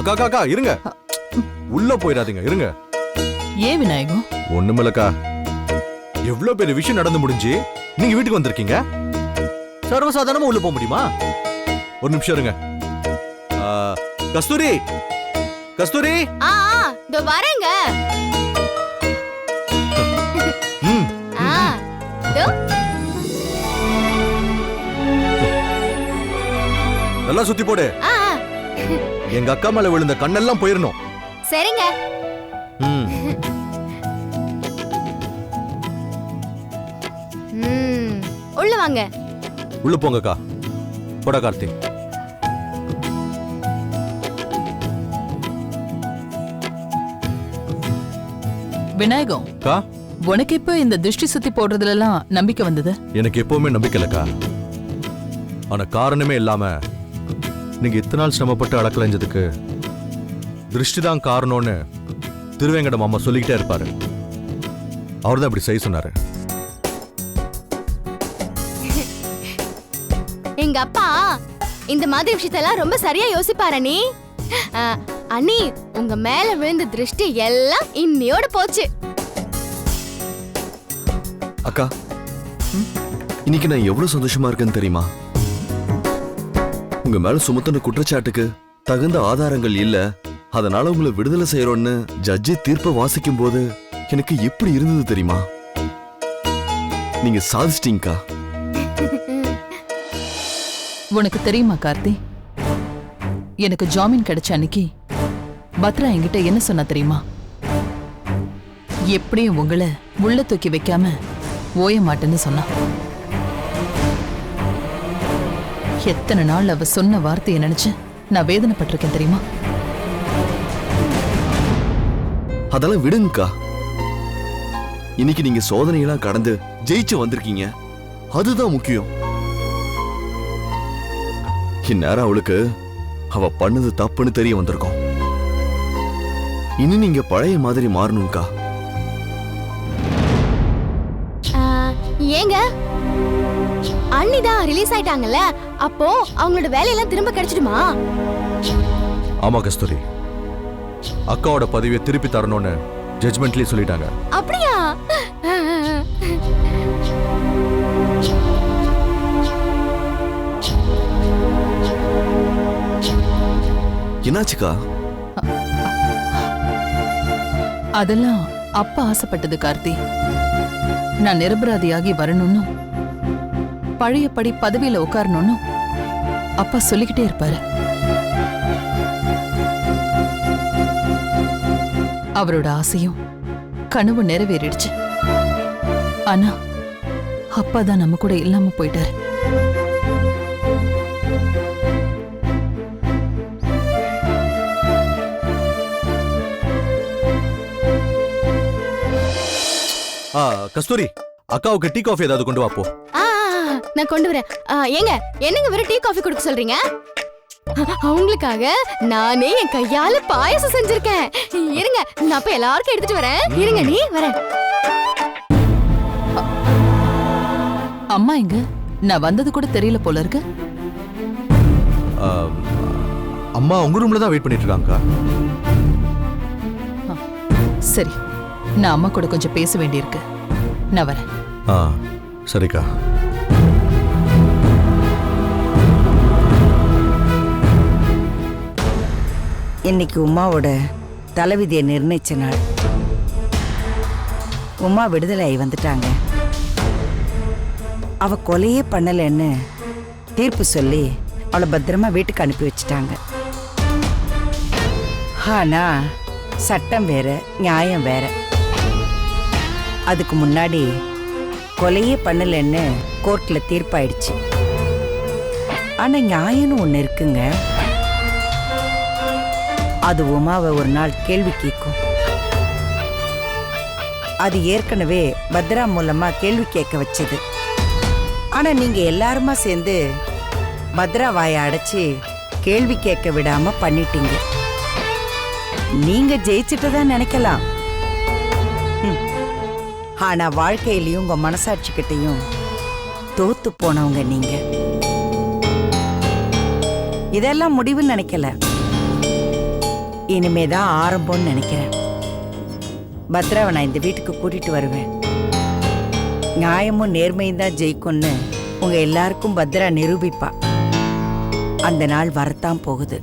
அக்கா அக்கா அக்கா இருங்க. உள்ள போயிடாதீங்க இருங்க. ஏன் விநாயகம்? ஒண்ணுமில்லக்கா. எவ்வளவு பெரிய விஷயம் நடந்து முடிஞ்சு நீங்க வீட்டுக்கு வந்திருக்கீங்க? சர்வசாதாரணமா உள்ள போக முடியுமா? ஒரு நிமிஷம் இருங்க. கஸ்தூரி கஸ்தூரி. ஆ ஆ, இதோ வரேங்க. ஆ இதோ. நல்லா சுத்தி போடு. ஆ, எங்க அக்கா மேல விழுந்த கண்ணெல்லாம் போயிரணும். சரிங்க. ம். ம். உள்ள வாங்க. உள்ள போங்கக்கா. போடா கார்த்திக் விநாயகம் அக்கா. உனக்கு இப்ப இந்த திருஷ்டி சுத்தி போடுறதுல எல்லாம் நம்பிக்கை வந்தது? எனக்கு எப்பவுமே நம்பிக்கை இல்லக்கா ஆனா காரணமே இல்லாம நீங்க இத்தனை நாள் சிரமப்பட்டு அடக்கலைஞ்சதுக்கு திருஷ்டி தான் காரணம்னு திருவேங்கட மாமா சொல்லிக்கிட்டே இருப்பாரு. அவர் தான் இப்படி செய்ய சொன்னாரு. எங்க அப்பா இந்த மாதிரி விஷயத்தெல்லாம் ரொம்ப சரியா யோசிப்பாரு அண்ணி ஆ, அண்ணி உங்க மேல விழுந்த திருஷ்டி எல்லாம் இன்னியோட போச்சு. அக்கா இன்னைக்கு நான் எவ்வளவு சந்தோஷமா இருக்கேன்னு தெரியுமா? உங்க மேல சுமத்தின குற்றச்சாட்டுக்கு தகுந்த ஆதாரங்கள் இல்ல. அதனால உங்களை விடுதலை செய்யறோம்னு ஜட்ஜி தீர்ப்பை வாசிக்கும் போது எனக்கு எப்படி இருந்தது தெரியுமா? நீங்க சாதிச்சிட்டீங்கக்கா. உனக்கு தெரியுமா கார்த்தி? எனக்கு ஜாமீன் கிடைச்ச அன்னைக்கு பத்ரா என்கிட்ட என்ன சொன்னா தெரியுமா? எப்படியும் உங்களை உள்ள தூக்கி வைக்காம ஓய மாட்டேன்னு சொன்னா. எத்தனை நாள் அவ சொன்ன வார்த்தையை நினைச்சு நான் வேதனைப்பட்டிருக்கேன் தெரியுமா? அதெல்லாம் விடுங்கக்கா. இன்னைக்கு நீங்க சோதனையெல்லாம் கடந்து ஜெயிச்சு வந்திருக்கீங்க. அதுதான் முக்கியம். இந்நேரம் அவளுக்கு அவ பண்ணது தப்புன்னு தெரிய வந்திருக்கோம். இனி நீங்க பழைய மாதிரி மாறணும்க்கா. தான் ரிலீஸ் ஆயிட்டாங்கல்ல அப்போ அவங்களோட வேலையெல்லாம் திரும்ப கிடைச்சிடுமா? ஆமா கஸ்தூரி. அக்காவோட பதவியை திருப்பி தரணும்னு ஜட்மெண்ட்லயே சொல்லிட்டாங்க. அப்படியா? என்னாச்சுக்கா? அதெல்லாம் அப்பா ஆசைப்பட்டது கார்த்தி. நான் நிரபராதியாகி வரணும்னு பழையபடி பதவியில உட்காரணும்னு அப்பா சொல்லிக்கிட்டே இருப்பாரு. அவரோட ஆசையும் கனவு நிறைவேறிடுச்சு. ஆனா அப்பா தான் நம்ம கூட இல்லாம போயிட்டாரு. கஸ்தூரி அக்காவுக்கு டீ காஃபி ஏதாவது கொண்டு வாப்போ ஆ, நான் கொண்டு வரேன். ஆ, ஏங்க என்னங்க வெறும் டீ காஃபி கொடுக்க சொல்றீங்க? அவங்களுக்காக நானே என் கையால பாயாசம் செஞ்சிருக்கேன். இருங்க நான் அப்ப எல்லாருக்கும் எடுத்துட்டு வரேன். இருங்க நீ வரேன். அம்மா எங்க? நான் வந்தது கூட தெரியல போல இருக்கு. ஆ, அம்மா உங்க ரூம்ல தான் வெயிட் பண்ணிட்டு இருக்காங்கக்கா. சரி. நான் அம்மா கூட கொஞ்சம் பேச வேண்டியிருக்கு. நான் வரேன். ஆ சரிக்கா. இன்னைக்கு உமாவோட தலைவிதியை நிர்ணயிச்ச நாள். உமா விடுதலை ஆகி வந்துட்டாங்க. அவ கொலையே பண்ணலைன்னு தீர்ப்பு சொல்லி அவளை பத்திரமா வீட்டுக்கு அனுப்பி வச்சிட்டாங்க. ஆனா சட்டம் வேற நியாயம் வேற. அதுக்கு முன்னாடி கொலையே பண்ணலைன்னு கோர்ட்ல தீர்ப்பாயிடுச்சு. ஆனா நியாயம்னு ஒன்று இருக்குங்க. அது உமாவை ஒரு நாள் கேள்வி கேட்கும் அது ஏற்கனவே பத்ரா மூலமா கேள்வி கேட்க வச்சது. ஆனா நீங்க எல்லாருமா சேர்ந்து பத்ரா வாயை அடைச்சு கேள்வி கேட்க விடாம பண்ணிட்டீங்க. நீங்க ஜெயிச்சிட்டதா நினைக்கலாம். ஆனா வாழ்க்கையிலயும் உங்க மனசாட்சி கிட்டையும் தோத்து போனவங்க நீங்க. இதெல்லாம் முடிவுன்னு நினைக்கல. இனிமேதான் ஆரம்பம்னு நினைக்கிறேன். பத்ராவை நான் இந்த வீட்டுக்கு கூட்டிட்டு வருவேன். நியாயமும் நேர்மையும் தான் ஜெயிக்கும்னு உங்க எல்லாருக்கும் பத்ரா நிரூபிப்பா. அந்த நாள் வரத்தான் போகுது.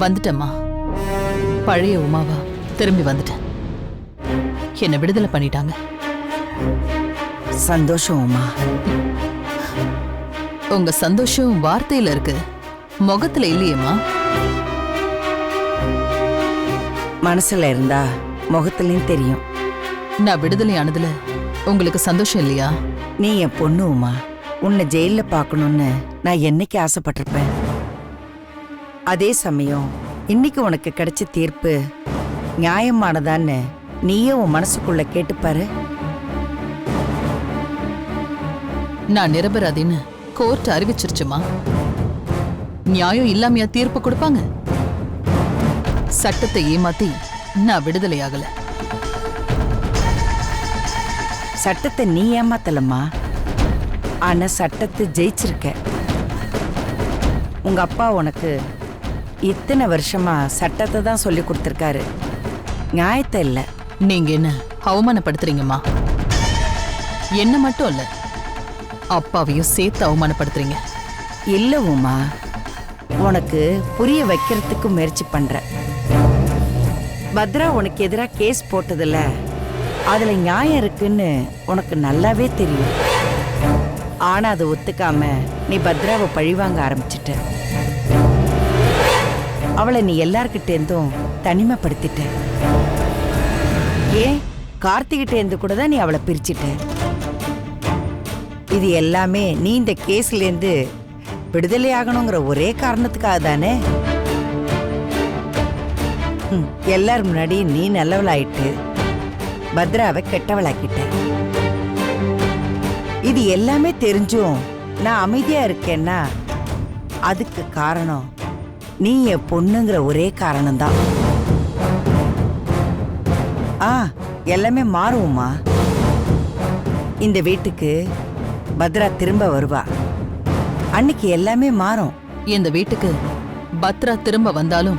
வந்துட்டேம்மா. பழைய உமாவா திரும்பி வந்துட்டேன். என்னை விடுதலை பண்ணிட்டாங்க. சந்தோஷம் உமா. உங்க சந்தோஷம் வார்த்தையில இருக்கு. முகத்துல இல்லையேம்மா. மனசுல இருந்தா முகத்துலயும் தெரியும். நான் விடுதலை ஆனதுல உங்களுக்கு சந்தோஷம் இல்லையா? நீ என் பொண்ணு உமா. உன்னை ஜெயில பார்க்கணும்னு நான் என்னைக்கு ஆசைப்பட்டிருப்பேன்? அதே சமயம் இன்னைக்கு உனக்கு கிடைச்ச தீர்ப்பு நியாயமானதான்னு நீயே உன் மனசுக்குள்ள கேட்டுப்பாரு நான் நிரபராதின்னு கோர்ட் அறிவிச்சிருச்சுமா? நியாயம் இல்லாமையா தீர்ப்பு கொடுப்பாங்க? சட்டத்தை ஏமாத்தி நான் விடுதலை ஆகல சட்டத்தை நீ ஏமாத்தலம்மா. ஆனா சட்டத்தை ஜெயிச்சிருக்க. உங்க அப்பா உனக்கு இத்தனை வருஷமா சட்டத்தை தான் சொல்லி கொடுத்துருக்காரு. நியாயத்தை இல்லை. நீங்க என்ன அவமானப்படுத்துறீங்கம்மா? என்ன மட்டும் இல்ல. அப்பாவையும் சேர்த்து அவமானப்படுத்துறீங்க. இல்ல உமா உனக்கு புரிய வைக்கிறதுக்கு முயற்சி பண்ற பத்ரா உனக்கு எதிராக கேஸ் போட்டதுல அதுல நியாயம் இருக்குன்னு உனக்கு நல்லாவே தெரியும். ஆனா அதை ஒத்துக்காம நீ பத்ராவை பழிவாங்க ஆரம்பிச்சிட்ட. அவளை நீ எல்லார்கிட்ட இருந்தும் தனிமைப்படுத்திட்ட. ஏன்? கார்த்திகிட்ட இருந்து கூட தான் நீ அவளை பிரிச்சிட்ட. இது எல்லாமே நீ இந்த கேஸ்லேருந்து விடுதலை ஆகணுங்கிற ஒரே காரணத்துக்காக தானே? எல்லார் முன்னாடி நீ நல்லவளாயிட்டு பத்ராவை கெட்டவளாக்கிட்ட. இது எல்லாமே தெரிஞ்சும் நான் அமைதியா இருக்கேன்னா அதுக்கு காரணம் நீ என் பொண்ணுங்கிற ஒரே காரணம்தான். ஆ எல்லாமே மாறுவோமா இந்த வீட்டுக்கு பத்ரா திரும்ப வருவா. அன்னைக்கு எல்லாமே மாறும். இந்த வீட்டுக்கு பத்ரா திரும்ப வந்தாலும்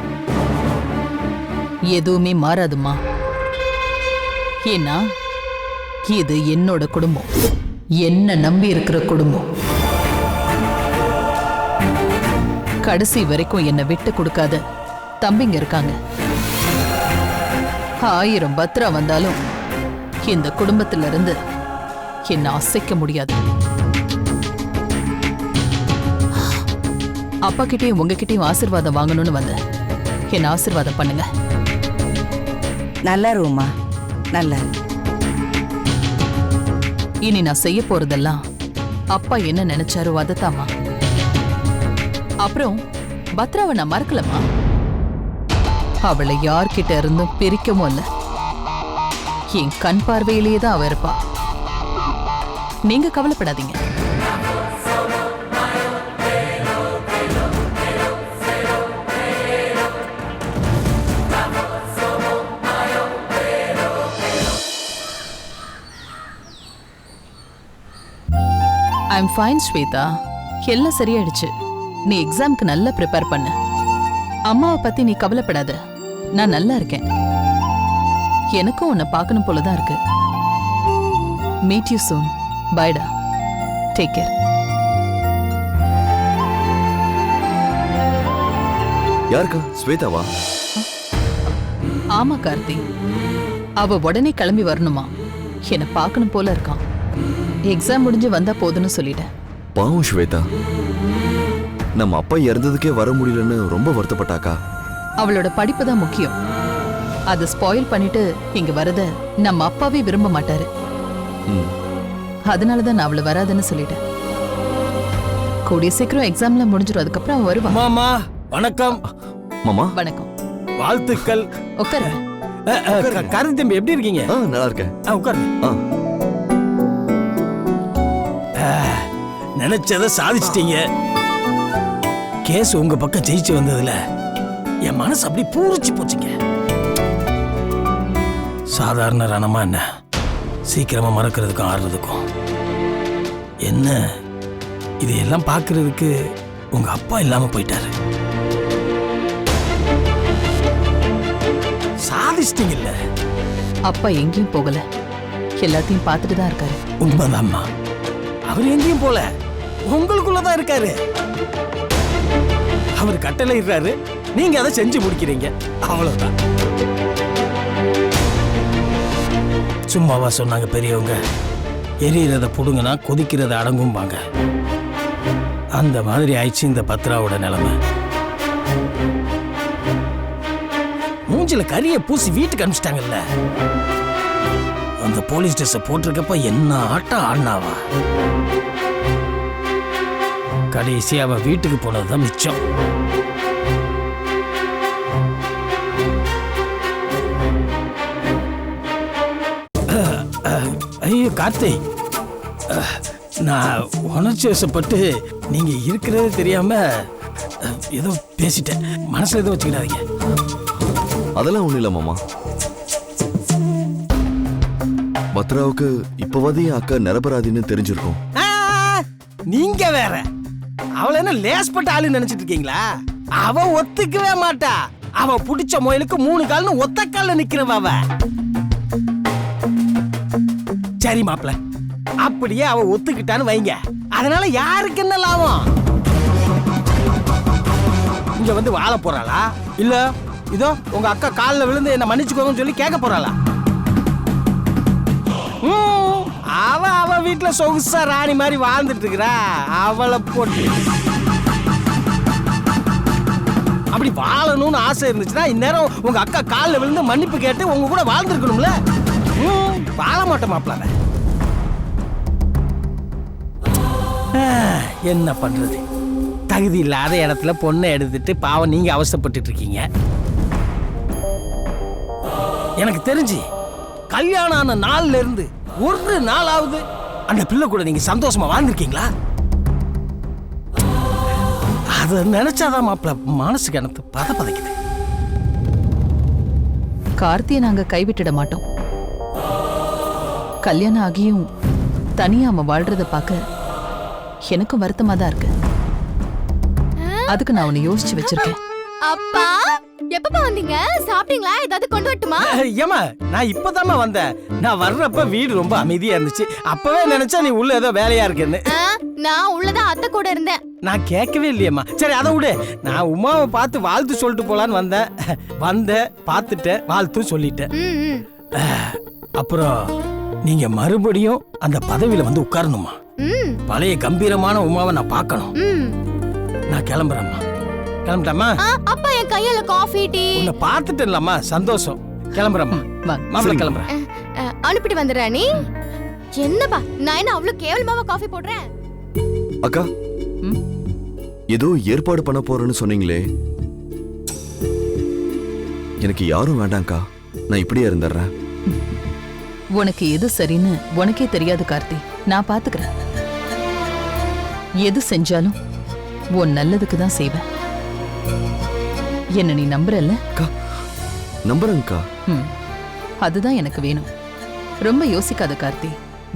எதுவுமே மாறாதும்மா. ஏன்னா இது என்னோட குடும்பம். என்ன நம்பி இருக்கிற குடும்பம். கடைசி வரைக்கும் என்னை விட்டு கொடுக்காத. தம்பிங்க இருக்காங்க. ஆயிரம் பத்ரா வந்தாலும் இந்த குடும்பத்துல இருந்து என்ன அசைக்க முடியாது. அப்பா கிட்டயும் உங்ககிட்டயும் ஆசீர்வாதம் வாங்கணும்னு வந்தேன். என்ன ஆசீர்வாதம் பண்ணுங்க. நல்லா இருமா நல்லா. இனி நான் செய்ய போறதெல்லாம் அப்பா என்ன நினைச்சாரோ அதத்தாமா அப்புறம் பத்ராவை நான் மறக்கலமா அவளை யார்கிட்ட இருந்தும் பிரிக்கவும் இல்லை. என் கண் பார்வையிலேயே தான் அவ இருப்பா. நீங்க கவலைப்படாதீங்க. I'm fine Shweta. எல்லாம் சரியாயிடுச்சு. நீ எக்ஸாம்க்கு நல்லா ப்ரிப்பேர் பண்ணு. அம்மாவை பத்தி நீ கவலைப்படாத. நான் நல்லா இருக்கேன். எனக்கும் உன்னை பார்க்கணும் போல தான் இருக்கு மீட் யூ சூன் பைடா டேக் கேர் யாருக்கா? ஸ்வேதாவா? ஆமா கார்த்தி. அவ உடனே கிளம்பி வரணுமா? என்னை பார்க்கணும் போல இருக்கான். எக்ஸாம் முடிஞ்சு வந்தா போதும்னு சொல்லிட்டேன். பாவம் ஸ்வேதா. நம்ம அப்பா இறந்ததுக்கே வர முடியலன்னு ரொம்ப வருத்தப்பட்டாக்கா? அவளோட படிப்பு தான் முக்கியம். அதை ஸ்பாயில் பண்ணிட்டு இங்க வரத நம்ம அப்பாவே விரும்ப மாட்டாரு. ம். அதனால தான் நான் அவளை வராதுன்னு சொல்லிட்டேன். கூடிய சீக்கிரம் எக்ஸாம்லாம் முடிஞ்சிடும் அதுக்கப்புறம் அவன் வருவா மாமா வணக்கம். மாமா? வணக்கம். வாழ்த்துக்கள். உட்காரு. கருண் தம்பி எப்படி இருக்கீங்க? ஆ நல்லா இருக்கேன். அஹ், உட்காருங்க. ஆ. நினைச்சதை சாதிச்சிட்டீங்க. கேஸ் உங்க பக்கம் ஜெயிச்சு வந்ததுல என் மனசு அப்படி பூரிச்சு போச்சுங்க. சாதாரண ரணமா என்ன? சீக்கிரமா மறக்கிறதுக்கும் ஆடுறதுக்கும் என்ன? இதையெல்லாம் பார்க்கிறதுக்கு உங்க அப்பா இல்லாம போயிட்டாரு. சாதிச்சிட்டீங்கல்ல? அப்பா எங்கேயும் போகல. எல்லாத்தையும் பார்த்துட்டு தான் இருக்காரு. உண்மைதாம்மா. அவர் எங்கேயும் போல. உங்களுக்குள்ளதான் இருக்காரு. அவர் கட்டளை இடுறாரு நீங்க அதை செஞ்சு முடிக்கிறீங்க. அவ்வளவுதான். சும்மாவா சொன்னாங்க பெரியவங்க. எரியறத புடுங்கன்னா கொதிக்கிறத அடங்கும்பாங்க. அந்த மாதிரி ஆயிடுச்சு இந்த பத்ராவோட நிலைமை. மூஞ்சில கரிய பூசி வீட்டுக்கு அனுப்பிச்சிட்டாங்கல்ல. அந்த போலீஸ் ட்ரெஸ்ஸை போட்டிருக்கப்ப என்ன ஆட்டம் ஆடினாவா? கடைசி அவ வீட்டுக்கு போனதுதான் மிச்சம். ஐயோ கார்த்தி. நான் உணர்ச்சி வசப்பட்டு நீங்க இருக்கிறதே தெரியாம ஏதோ பேசிட்டேன். மனசுல எதுவும் வச்சுக்கிடாதீங்க. அதெல்லாம் ஒண்ணு இல்ல மாமா. பத்ராவுக்கு இப்பவாது என் அக்கா நிரபராதின்னு தெரிஞ்சிருக்கும். நீங்க வேற. அவள என்ன லேஸ்பட்ட ஆளு நினைச்சிட்டு இருக்கீங்களா? அவ ஒத்துக்கவே மாட்டா. அவ புடிச்ச முயலுக்கு மூணு கால்னு ஒத்த கால்ல நிக்கிறவ அவ. சரி மாப்ள அப்படியே அவ ஒத்துக்கிட்டான்னு வைங்க. அதனால யாருக்கு என்ன லாபம்? இங்க வந்து வாழ போறாளா? இல்ல இதோ உங்க அக்கா கால்ல விழுந்து என்ன மன்னிச்சுக்கோங்கன்னு சொல்லி கேட்க போறாளா? ம், அவ அவ வீட்டில் சொகுசா ராணி மாதிரி வாழ்ந்துட்டு இருக்கிறா அவளை போட்டு. அப்படி வாழணும்னு ஆசை இருந்துச்சுன்னா இந்நேரம் உங்க அக்கா காலில் விழுந்து மன்னிப்பு கேட்டு உங்க கூட வாழ்ந்துருக்கணும்ல. ம், வாழ மாட்டோம் மாப்பிள்ள என்ன பண்றது? தகுதி இல்லாத இடத்துல பொண்ணை எடுத்துட்டு பாவம் நீங்க அவசப்பட்டு இருக்கீங்க. எனக்கு தெரிஞ்சு கல்யாணம் ஆன நாள்ல இருந்து ஒரு நாளாவது. அந்த பிள்ளை கூட நீங்க சந்தோஷமா வாழ்ந்திருக்கீங்களா? அத நினைச்சாதான் மாப்பிள்ள மனசுக்கு எனக்கு பத பதைக்குது. கார்த்தியை நாங்க கைவிட்டுட மாட்டோம். கல்யாணம் ஆகியும் தனியா அவன் வாழ்றத பார்க்க எனக்கும் வருத்தமா தான் இருக்கு அதுக்கு நான் உன்னை யோசிச்சு வச்சிருக்கேன். அப்பா? எப்பப்பா வந்தீங்க? சாப்பிட்டீங்களா? ஏதாவது கொண்டு வரட்டுமா? ஏமா நான் இப்பதாம்மா வந்தேன். நான் வர்றப்ப வீடு ரொம்ப அமைதியா இருந்துச்சு. அப்பவே நினைச்சா நீ உள்ள ஏதோ வேலையா இருக்குன்னு. நான் உள்ளதான் அத்தை கூட இருந்தேன். நான் கேட்கவே இல்லையம்மா. சரி அதை விடு. நான் உமாவை பார்த்து வாழ்த்து சொல்லிட்டு போலான்னு வந்தேன். வந்தேன் பார்த்துட்டேன் வாழ்த்து சொல்லிட்டேன். அப்புறம் நீங்க மறுபடியும் அந்த பதவியில வந்து உட்காரணுமா பழைய கம்பீரமான உமாவை நான் பார்க்கணும். நான் கிளம்புறேம்மா. கிளம்பிட்டேம்மா ஆ, அப்பா என் கையில காஃபி டீ உன்னை பார்த்துட்டேன்லம்மா. சந்தோஷம். கிளம்புறேம்மா. மாப்பிள்ள கிளம்புறேன். அனுப்பிட்டு வந்துடுறா நீ? என்னப்பா நான் என்ன அவ்வளவு கேவலமாவா காஃபி போடுறேன்? அக்கா? ஏதோ ஏற்பாடு பண்ண போறேன்னு சொன்னீங்களே. எனக்கு யாரும் வேண்டாம்க்கா. நான் இப்படியே இருந்துடுறேன். உனக்கு எது சரின்னு உனக்கே தெரியாது கார்த்தி. நான் பாத்துக்கிறேன். எது செஞ்சாலும் உன் நல்லதுக்கு தான் செய்வேன். என்ன நீ நம்புறல்ல? அக்கா நம்புறேங்க்கா ம் அதுதான் எனக்கு வேணும். ரொம்ப யோசிக்காத கார்த்தி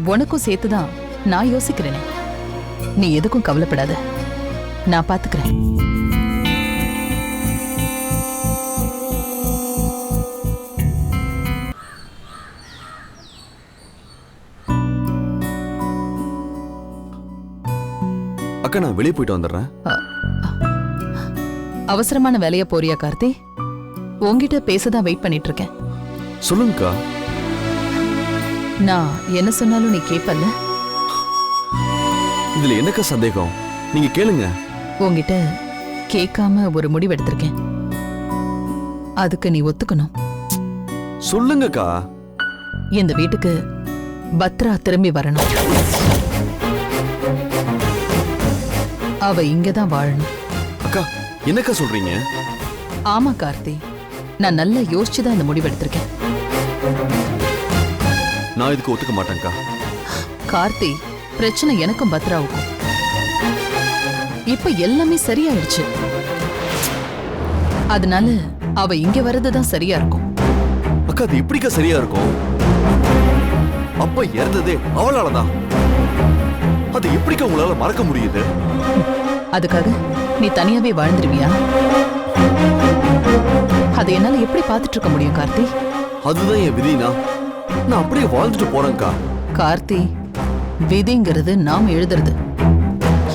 உனக்கும் சேர்த்து தான் நான் யோசிக்கிறேனே. நீ எதுக்கும் கவலைப்படாத. நான் பாத்துக்கிறேன். அக்கா நான் வெளியே போயிட்டு வந்துடுறேன். அவசரமான வேலையா போறியா கார்த்தி? உன்கிட்ட பேசதான் வெயிட் பண்ணிட்டு இருக்கேன் சொல்லுங்கக்கா. நான் என்ன சொன்னாலும் நீ கேப்பல்ல. இதுல என்னக்கா சந்தேகம்? நீங்க கேளுங்க. உன்கிட்ட கேட்காம ஒரு முடிவு எடுத்திருக்கேன். அதுக்கு நீ ஒத்துக்கணும். சொல்லுங்கக்கா. இந்த வீட்டுக்கு பத்ரா திரும்பி வரணும். அவ இங்கதான் வாழணும். என்னக்கா சொல்றீங்க? ஆமா கார்த்தி. நான் நல்லா யோசிச்சுதான் இந்த முடிவு எடுத்திருக்கேன். நான் இதுக்கு ஒத்துக்க மாட்டேன்க்கா. கார்த்தி பிரச்சனை எனக்கும் பத்ராவுக்கும். இப்ப எல்லாமே சரியாயிடுச்சு. அதனால அவ இங்க வர்றதுதான் சரியா இருக்கும். அக்கா அது எப்படிக்கா சரியா இருக்கும்? அப்பா இறந்ததே அவளாலதான். அது எப்படிக்கா உங்களால மறக்க முடியுது? அதுக்காக நீ தனியாவே வாழ்ந்துருவியா? அதை என்னால எப்படி பார்த்துட்டு இருக்க முடியும் கார்த்தி? அதுதான் என் விதினா. நான் அப்படியே வாழ்ந்துட்டு போறேன்க்கா. கார்த்தி விதிங்கிறது நாம எழுதுறது.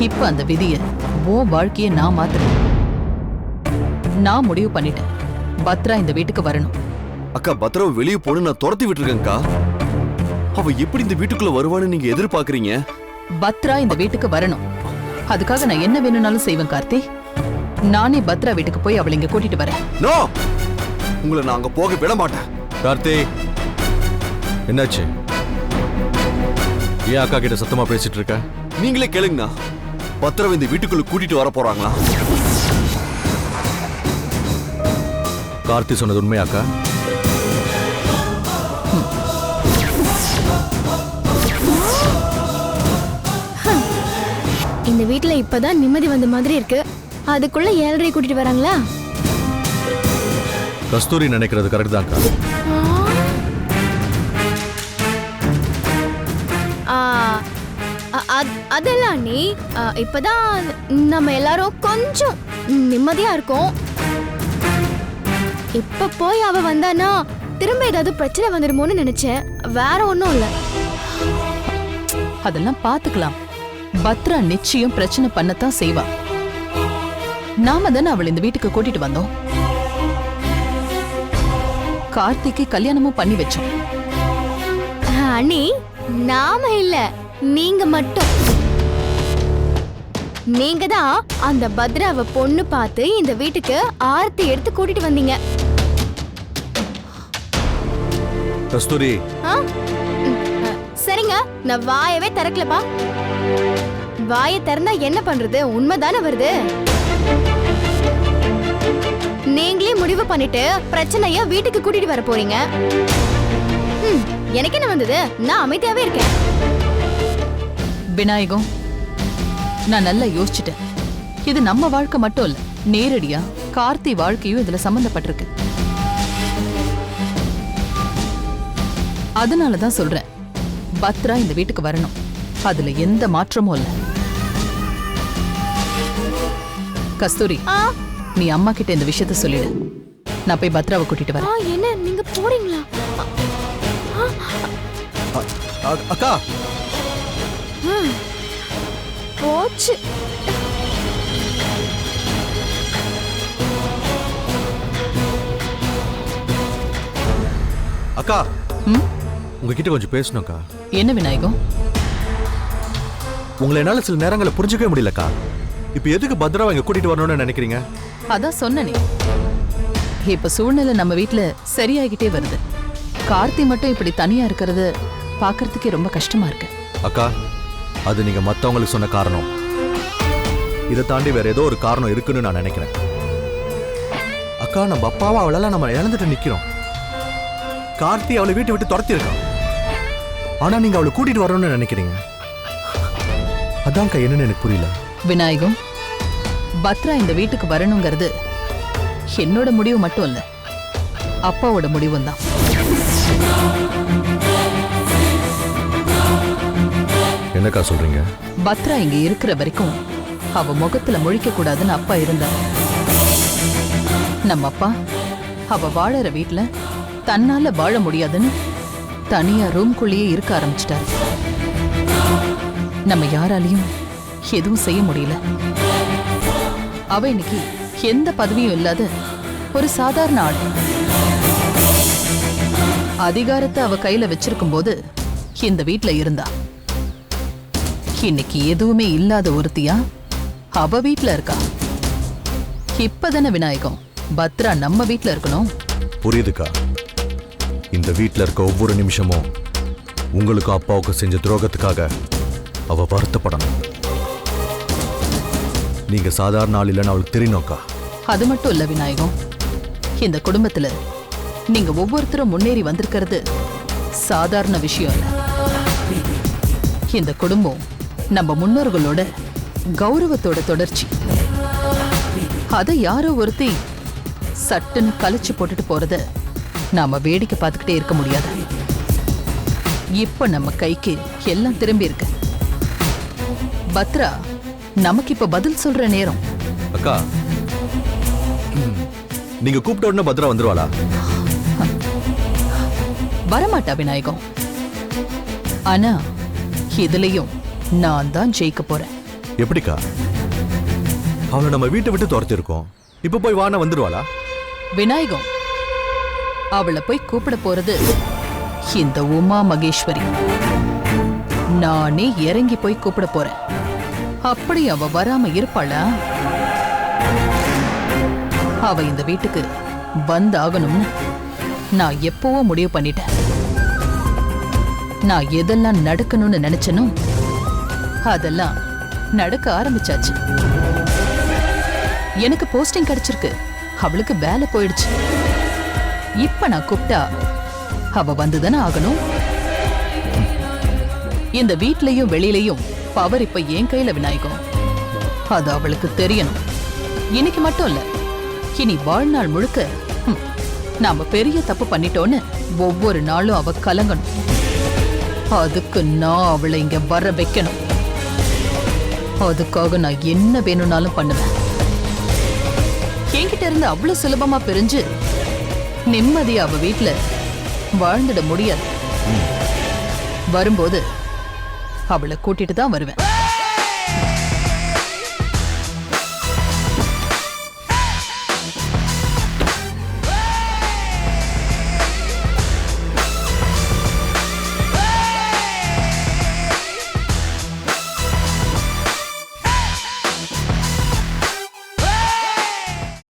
இப்ப அந்த விதிய உன் வாழ்க்கைய நான் மாத்துறேன். நான் முடிவு பண்ணிட்டேன். பத்ரா இந்த வீட்டுக்கு வரணும். அக்கா பத்திரவை வெளியே போன்னு நான் துரத்தி விட்டுருக்கேன்க்கா. அவ எப்படி இந்த வீட்டுக்குள்ள வருவான்னு நீங்க எதிர்பார்க்கறீங்க? பத்ரா இந்த வீட்டுக்கு வரணும். அதுக்காக நான் என்ன வேணும்னாலும் செய்வேன் கார்த்தி. நானே பத்ரா வீட்டுக்கு போய் அவளை இங்க கூட்டிட்டு வரேன். நோ! உங்களை நான் அங்க போக விட மாட்டேன். கார்த்தி என்னாச்சு? ஏன் அக்கா கிட்ட சத்தமா பேசிட்டு இருக்க? நீங்களே கேளுங்கண்ணா. பத்திரவை இந்த வீட்டுக்குள்ள கூட்டிட்டு வர போறாங்களா? கார்த்தி சொன்னது உண்மையாக்கா இந்த வீட்ல இப்பதான் நிம்மதி வந்த மாதிரி இருக்கு. அதுக்குள்ள ஏழரை கூட்டிட்டு வராங்களா? கஸ்தூரி நினைக்கிறது கரெக்ட் அத்- அதெல்லாம் நீ இப்பதான் நம்ம எல்லாரும் கொஞ்சம் நிம்மதியா இருக்கோம். இப்ப போய் அவ வந்தானா திரும்ப ஏதாவது பிரச்சனை வந்துடுமோன்னு நினைச்சேன். வேற ஒண்ணும் இல்ல. அதெல்லாம் பாத்துக்கலாம். பத்ரா நிச்சயம் பிரச்சனை பண்ணத்தான் செய்வா. நாம தானே அவளை இந்த வீட்டுக்கு கூட்டிட்டு வந்தோம். கார்த்திக்கு கல்யாணமும் பண்ணி வச்சோம். அண்ணி நாம இல்ல நீங்க மட்டும். நீங்க தான் அந்த பத்ராவை பொண்ணு பார்த்து இந்த வீட்டுக்கு ஆர்த்தி எடுத்து கூட்டிட்டு வந்தீங்க. கஸ்தூரி. நான் வாயவே திறக்கலப்பா. வாயை திறந்தா என்ன பண்றது? உண்மைதானே வருது? நீங்களே முடிவு பண்ணிட்டு பிரச்சனைய வீட்டுக்கு கூட்டிட்டு வர போறீங்க. ம், எனக்கு என்ன வந்தது? நான் அமைதியாவே இருக்கேன். விநாயகம் நான் நல்லா யோசிச்சுட்டேன். இது நம்ம வாழ்க்கை மட்டும் இல்ல நேரடியா கார்த்தி வாழ்க்கையும் இதுல சம்பந்தப்பட்டிருக்கு. அதனாலதான் சொல்றேன். பத்ரா இந்த வீட்டுக்கு வரணும். அதுல எந்த மாற்றமும் இல்ல. கஸ்தூரி ஆ? நீ அம்மா கிட்ட இந்த விஷயத்த சொல்லிடு. நான் போய் பத்ராவை கூட்டிட்டு வரேன். ஆ, என்ன? நீங்க போறீங்களா? அக்கா! போச்சு. அக்கா? உங்ககிட்ட கொஞ்சம் பேசணும்க்கா. என்ன விநாயகம்? உங்களை என்னால சில நேரங்களை புரிஞ்சுக்கவே முடியலக்கா. இப்போ எதுக்கு பத்ராவை இங்க கூட்டிட்டு வரணும்னு நினைக்கிறீங்க? அதான் சொன்னனே. இப்ப சூழ்நிலை நம்ம வீட்ல சரியாகிட்டே வருது. கார்த்தி மட்டும் இப்படி தனியா இருக்கிறது பார்க்கறதுக்கே ரொம்ப கஷ்டமா இருக்கு. அக்கா அது நீங்க மத்தவங்களுக்கு சொன்ன காரணம். இதை தாண்டி வேற ஏதோ ஒரு காரணம் இருக்குன்னு நான் நினைக்கிறேன். அக்கா நம்ம அப்பாவும் அவளால நம்ம இழந்துட்டு நிக்கிறோம். கார்த்தி அவளை வீட்டை விட்டு துரத்தி இருக்கான் ஆனா நீங்க அவளை கூட்டிட்டு வரணும்னு நினைக்கிறீங்க. அதான்க்கா என்னன்னு எனக்கு புரியல. விநாயகம் பத்ரா இந்த வீட்டுக்கு வரணுங்கிறது என்னோட முடிவு மட்டும் இல்ல. அப்பாவோட முடிவும் தான். என்னக்கா சொல்றீங்க? பத்ரா இங்க இருக்கிற வரைக்கும் அவ முகத்துல முழிக்க கூடாதுன்னு அப்பா இருந்தார். நம்ம அப்பா அவ வாழற வீட்ல தன்னால வாழ முடியாதுன்னு தனியா ரூம்குள்ளேயே இருக்க ஆரம்பிச்சிட்டாரு. நம்ம யாராலையும் எதுவும் செய்ய முடியல. அவ இன்னைக்கு எந்த பதவியும் இல்லாத ஒரு சாதாரண ஆள். அதிகாரத்தை அவ கையில வச்சிருக்கும் போது இந்த வீட்டுல இருந்தா. இன்னைக்கு எதுவுமே இல்லாத ஒருத்தியா? அவ வீட்டுல இருக்கா? இப்பதானே விநாயகம்? பத்ரா நம்ம வீட்டுல இருக்கணும். புரியுதுக்கா? இந்த வீட்டில் இருக்க ஒவ்வொரு நிமிஷமும் உங்களுக்கும் அப்பாவுக்கு செஞ்ச துரோகத்துக்காக அவ வருத்தப்படணும். நீங்க சாதாரண ஆள் இல்லைன்னு அவளுக்கு தெரியணும்க்கா அது மட்டும் இல்ல விநாயகம். இந்த குடும்பத்துல நீங்க ஒவ்வொருத்தரும் முன்னேறி வந்திருக்கிறது சாதாரண விஷயம் இல்ல. இந்த குடும்பம் நம்ம முன்னோர்களோட கௌரவத்தோட தொடர்ச்சி. அதை யாரோ ஒருத்தி சட்டுன்னு கழிச்சு போட்டுட்டு போறத நாம வேடிக்கை பார்த்துக்கிட்டே இருக்க முடியாது. இப்ப நம்ம கைக்கு எல்லாம் திரும்பி இருக்கு. பத்ரா நமக்கு இப்ப பதில் சொல்ற நேரம். அக்கா நீங்க கூப்பிட்ட உடனே பத்ரா வந்துருவாளா? வரமாட்டா விநாயகம். ஆனா இதுலயும் நான் தான் ஜெயிக்க போறேன். எப்படிக்கா? அவளை நம்ம வீட்டை விட்டு துரத்திருக்கோம். இப்ப போய் வான வந்துருவாளா? விநாயகம் அவளை போய் கூப்பிட போறது இந்த உமா மகேஸ்வரி. நானே இறங்கி போய் கூப்பிட போறேன். அப்படி அவ வராம இருப்பாளா? அவ இந்த வீட்டுக்கு வந்தாகணும்னு நான் எப்பவோ முடிவு பண்ணிட்டேன். நான் எதெல்லாம் நடக்கணும்னு நினைச்சனோ அதெல்லாம் நடக்க ஆரம்பிச்சாச்சு. எனக்கு போஸ்டிங் கிடைச்சிருக்கு. அவளுக்கு வேலை போயிடுச்சு. இப்ப நான் கூப்பிட்டா அவ வந்துதானே ஆகணும்? இந்த வீட்லயும் வெளியிலயும் பவர் இப்ப என் கையில விநாயகம். அது அவளுக்கு தெரியணும். இன்னைக்கு மட்டும் இல்ல இனி வாழ்நாள் முழுக்க நாம பெரிய தப்பு பண்ணிட்டோன்னு ஒவ்வொரு நாளும் அவ கலங்கணும். அதுக்கு நான் அவளை இங்க வர வைக்கணும். அதுக்காக நான் என்ன வேணும்னாலும் பண்ணுவேன். என்கிட்ட இருந்து அவ்வளவு சுலபமா பிரிஞ்சு நிம்மதியா அவ வீட்ல. வாழ்ந்துட முடியாது. வரும்போது அவளை கூட்டிட்டு தான் வருவேன்.